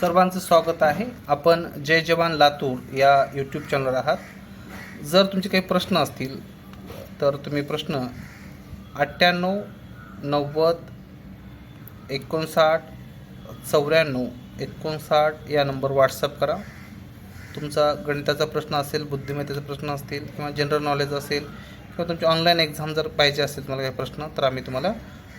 सर्वांचं स्वागत आहे. आपण जय जवान लातूर या यूट्यूब चॅनलवर आहात. जर तुमचे काही प्रश्न असतील तर तुम्ही प्रश्न अठ्ठ्याण्णव नव्वद एकोणसाठ चौऱ्याण्णव एकोणसाठ या नंबर व्हॉट्सअप करा. तुमचा गणिताचा प्रश्न असेल बुद्धिमत्तेचा प्रश्न असतील किंवा जनरल नॉलेज असेल किंवा तुमची ऑनलाईन एक्झाम जर पाहिजे असेल तुम्हाला काही प्रश्न तर आम्ही तुम्हाला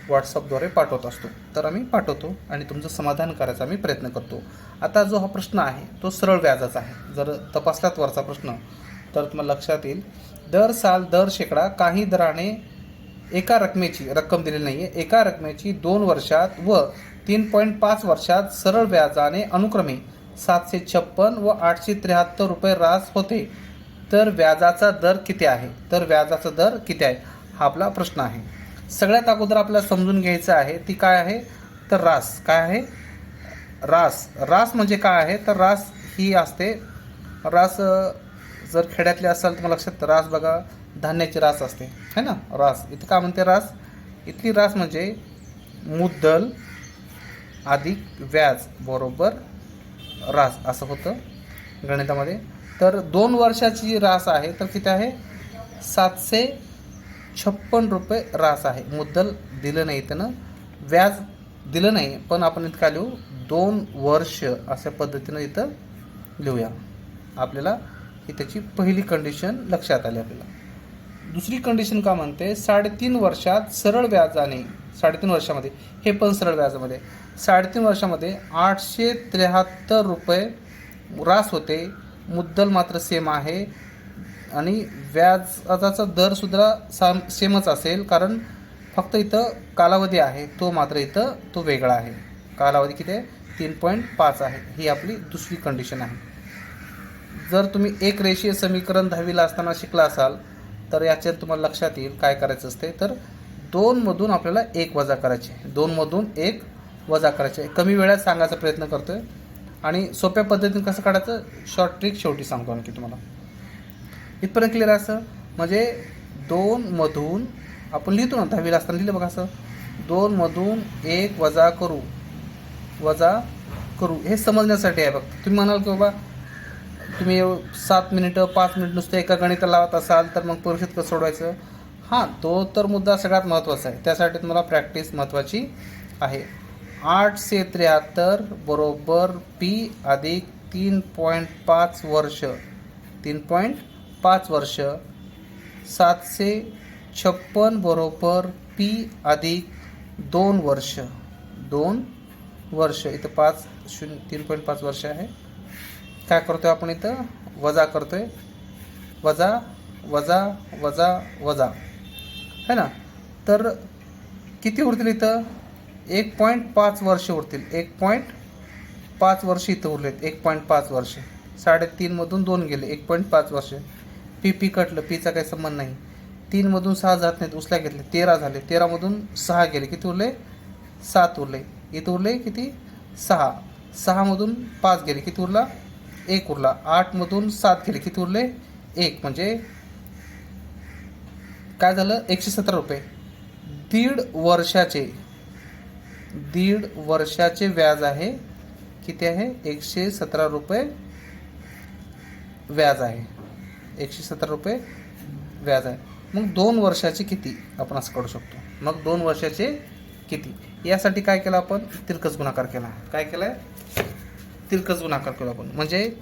व्हॉट्सअपद्वारे पाठवत असतो. तर आम्ही पाठवतो आणि तुमचं समाधान करायचा आम्ही प्रयत्न करतो. आता जो हा प्रश्न आहे तो सरळ व्याजाचा आहे. जर तपासलात वरचा प्रश्न तर तुम्हाला लक्षात येईल दर साल दर शेकडा काही दराने एका रकमेची रक्कम दिलेली नाही आहे एका रकमेची दोन वर्षात व तीन पॉईंट पाच वर्षात सरळ व्याजाने अनुक्रमे सातशे छप्पन व आठशे त्र्याहत्तर रुपये रास होते. तर व्याजाचा दर किती आहे? तर व्याजाचा दर किती आहे? हा आपला प्रश्न आहे. सगळ्यात अगोदर आपल्याला समजून घ्यायचं आहे ती काय आहे? तर रास. काय आहे? रास. रास म्हणजे काय आहे? तर रास ही असते. रास जर खेड्यातले असाल तर लक्षात रास बघा धान्याची रास असते. है ना? रास. इथं काय म्हणते रास? इथली रास म्हणजे मुद्दल अधिक व्याज बरोबर रास. असं होतं गणितामध्ये. तर दोन वर्षाची रास आहे तर किती आहे? सातशे छप्पन रुपये रास आहे. मुद्दल दिलं नाही त्यानं. व्याज दिलं नाही पण आपण इथं काय लिहू? दोन वर्ष अशा पद्धतीनं इथं लिहूया. आपल्याला ही त्याची पहिली कंडिशन लक्षात आली आपल्याला. दुसरी कंडिशन का म्हणते? साडेतीन वर्षात सरळ व्याजाने साडेतीन वर्षामध्ये हे पण सरळ व्याजामध्ये साडेतीन वर्षामध्ये आठशे त्र्याहत्तर रुपये रास होते. मुद्दल मात्र सेम आहे. आणि व्याजाचा दर सुद्धा साम सेमच असेल कारण फक्त इथं कालावधी आहे तो मात्र इथं तो वेगळा आहे. कालावधी किती आहे? तीन पॉईंट पाच आहे. ही आपली दुसरी कंडिशन आहे. जर तुम्ही एक रेषीय समीकरण दहावीला असताना शिकला असाल तर याच्यात तुम्हाला लक्षात येईल काय करायचं असते तर दोनमधून आपल्याला एक वजा करायचे दोनमधून एक वजा करायचे कमी वेळात सांगायचा प्रयत्न करतोय. आणि सोप्या पद्धतीने कसं काढायचं? शॉर्ट ट्रिक शेवटी सांगतो आणखी तुम्हाला. इथपर्यंत क्लिअर असं? म्हणजे दोनमधून आपण लिहितो ना दहावीला असताना लिहिलं बघा असं. दोनमधून एक वजा करू. वजा करू. हे समजण्यासाठी आहे बघ. तुम्ही म्हणाल की बाबा तुम्ही सात मिनिटं पाच मिनिट नुसतं एका गणित लावत असाल तर मग परीक्षेत कसं सोडवायचं? हां तो तर मुद्दा सगळ्यात महत्त्वाचा आहे. त्यासाठी तुम्हाला प्रॅक्टिस महत्त्वाची आहे. आठशे त्र्याहत्तर बरोबर पी अधिक तीन पॉईंट पाच वर्ष. तीन पॉईंट पाच वर्ष सातशे छप्पन बरोबर पी अधिक दोन वर्ष. दोन वर्ष इथं पाच शून्य तीन पॉईंट पाच वर्ष आहे. काय करतोय आपण इथं? वजा करतोय. वजा वजा वजा वजा. है ना? तर किती उरतील इथं? एक पॉईंट पाच वर्ष उरतील. एक पॉईंट पाच वर्ष इथं उरलेत. एक पॉईंट पाच वर्ष. साडेतीनमधून दोन गेले. एक पॉईंट पाच वर्ष. पी पी कटलं पीचा काही संबंध नाही. तीनमधून सहा जात नाहीत उचल्या घेतले तेरा झाले. तेरामधून सहा गेले. किती उरले? सात उरले. इथं उरले किती? सहा. सहामधून पाच गेले. किती उरला? एक उरला. आठमधून सात गेले. किती उरले? एक. म्हणजे काय झालं? एकशे सतरा रुपये. दीड वर्षाचे दीड वर्षाचे व्याज आहे. किती आहे? एकशे सतरा रुपये व्याज आहे. एकशे सतरा रुपये व्याज आहे. मग दोन वर्षाचे किती आपण असं काढू शकतो? मग दोन वर्षाचे किती? यासाठी काय केलं आपण? तिरकस गुणाकार केला. काय केलं? आहे तिरकस गुणाकार केला आपण. म्हणजे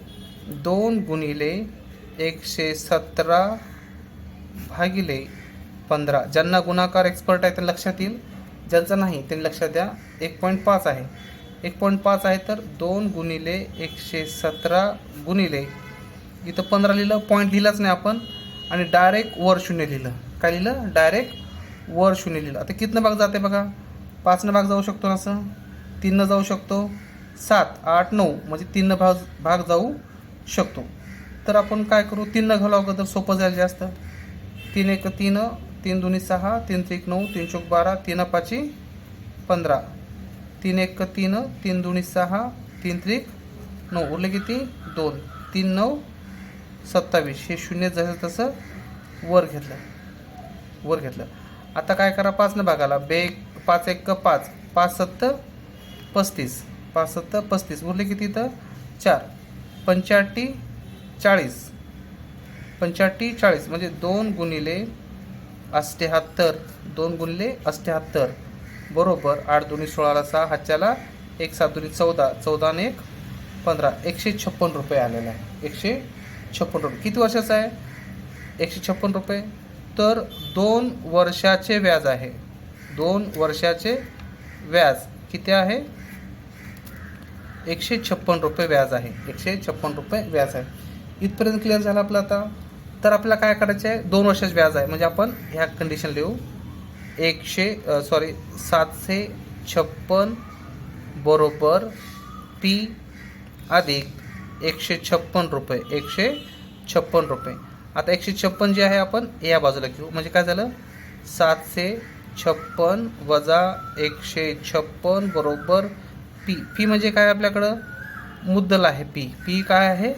दोन गुणिले एकशे सतरा भागिले पंधरा. ज्यांना गुणाकार एक्सपर्ट आहे त्यांना लक्षात येईल. ज्यांचं नाही त्यांनी लक्षात द्या. एक पॉईंट पाच आहे. एक पॉईंट पाच आहे तर दोन गुणिले एकशे सतरा गुणिले इथं पंधरा लिहिलं पॉईंट लिहिलाच नाही आपण. आणि डायरेक्ट वर शून्य लिहिलं. काय लिहिलं? डायरेक्ट वर शून्य लिहिलं. आता कितनं भाग जाते बघा? पाचनं भाग जाऊ शकतो ना असं? तीननं जाऊ शकतो. सात आठ नऊ. म्हणजे तीननं भाग भाग जाऊ शकतो. तर आपण काय करू? तीननं घालू अगोदर. सोपं जाईल जास्त. तीन एक तीन तीन दोन्ही सहा तीन त्रिक नऊ तीन चौक बारा तीन पाची पंधरा. तीन एक तीन तीन दोन्ही सहा तीन त्रिक नऊ. उरले किती? दोन. तीन नऊ सत्तावीस. हे शून्य जसं तसं वर घेतलं. वर घेतलं. आता काय करा पाचनं भागाला बे पाच एक पाच. पाच सत्तर पस्तीस. पाच सत्त पस्तीस. उरले किती तर चार. पंच्याहत्ती चाळीस. पंच्याहत्ती चाळीस. म्हणजे दोन गुणिले अष्ट्याहत्तर दोन गुणिले अष्ट्याहत्तर बरोबर. आठ दोन्ही सोळाला सहा हातच्याला एक सात दोन्ही चौदा. चौदा आणि एक पंधरा. एकशे छप्पन रुपये आलेला आहे. एकशे छप्पन रुपये. किती वर्षाचा आहे? एकशे छप्पन रुपये. तर दोन वर्षाचे व्याज आहे. दोन वर्षाचे व्याज किती आहे? एकशे छप्पन रुपये व्याज आहे. एकशे छप्पन रुपये व्याज आहे. इथपर्यंत क्लिअर झालं आपलं आता? तर आपल्याला काय करायचं आहे? दोन वर्षाचे व्याज आहे. म्हणजे आपण ह्या कंडिशन लिहू. एकशे सॉरी सातशे छप्पन बरोबर पी अधिक एकशे छप्पन रुपये एकशे छप्पन रुपये. आता एकशे छप्पन जे आहे आपण या बाजूला घेऊ. म्हणजे काय झालं? सातशे छप्पन वजा एकशे छप्पन बरोबर पी. पी म्हणजे काय आपल्याकडं? मुद्दल आहे पी. पी काय आहे?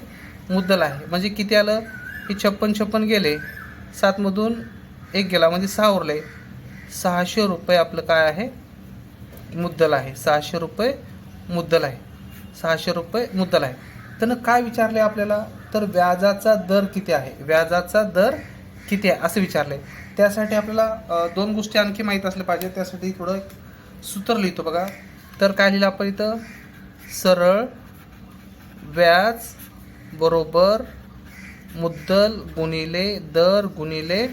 मुद्दल आहे. म्हणजे किती आलं? हे छप्पन छप्पन गेले. सातमधून एक गेला. म्हणजे सहा उरले. सहाशे रुपये आपलं काय आहे? मुद्दल आहे. सहाशे रुपये मुद्दल आहे. सहाशे रुपये मुद्दल आहे. त्यानं काय विचारले आपल्याला? तर व्याजाचा दर किती आहे? व्याजाचा दर किती आहे? असं विचारले. त्यासाठी आपल्याला दोन गोष्टी आणखी माहीत असल्या पाहिजे त्यासाठी थोडं एक सूत्र लिहितो बघा. तर काय लिहिलं आपण इथं? सरळ व्याज बरोबर मुद्दल गुणिले दर गुणिले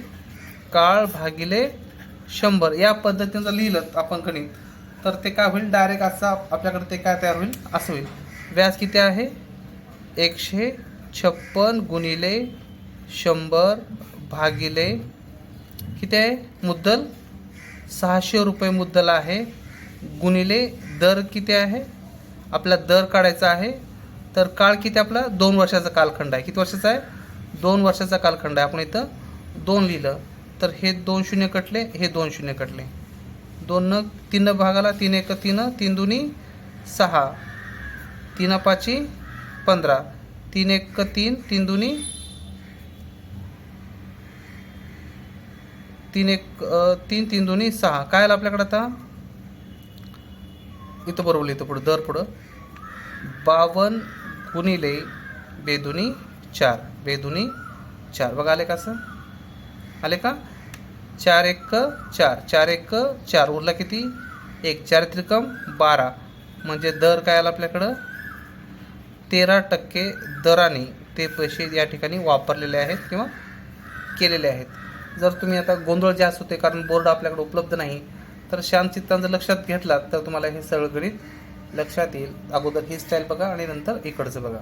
काळ भागिले शंभर. या पद्धतीनं जर लिहिलं आपण गणित. तर ते काय होईल? डायरेक्ट असं आपल्याकडे ते काय तयार होईल? असं होईल. व्याज किती आहे? एकशे छप्पन गुणिले शंभर भागिले किती आहे? मुद्दल? सहाशे रुपये मुद्दल आहे. गुणिले दर किती आहे? आपला दर काढायचा आहे. तर काळ किती आपला? दोन वर्षाचा कालखंड आहे. किती वर्षाचा आहे? दोन वर्षाचा कालखंड आहे. आपण इथं दोन लिहिलं. तर हे दोन शून्य कटले हे दोन शून्य कटले. दोन न तीन भागाला तीन एक तीन तीन दोन्ही सहा. तीन पाची पंधरा. तीन एक तीन तीन दुनी तीन एक तीन तीन दोन्ही सहा. काय आलं आपल्याकडे आता? इथं बरोबर इथं पुढं दर पुढं. बावन्न गुणिले बेदुनी चार. बेदुनी चार. बघा आले का असं? आले का? चार एक चार. चार एक चार. उरला किती? एक. चार त्रिकम बारा. म्हणजे दर काय आला आपल्याकडं? तेरा टक्के दराने ते पैसे या ठिकाणी वापरलेले आहेत किंवा केलेले आहेत. जर तुम्ही आता गोंधळ जास्त होते कारण बोर्ड आपल्याकडे उपलब्ध नाही तर शांतचित्तांचं लक्षात घेतलात तर तुम्हाला हे सगळं गणित लक्षात येईल. अगोदर ही स्टाईल बघा आणि नंतर इकडचं बघा.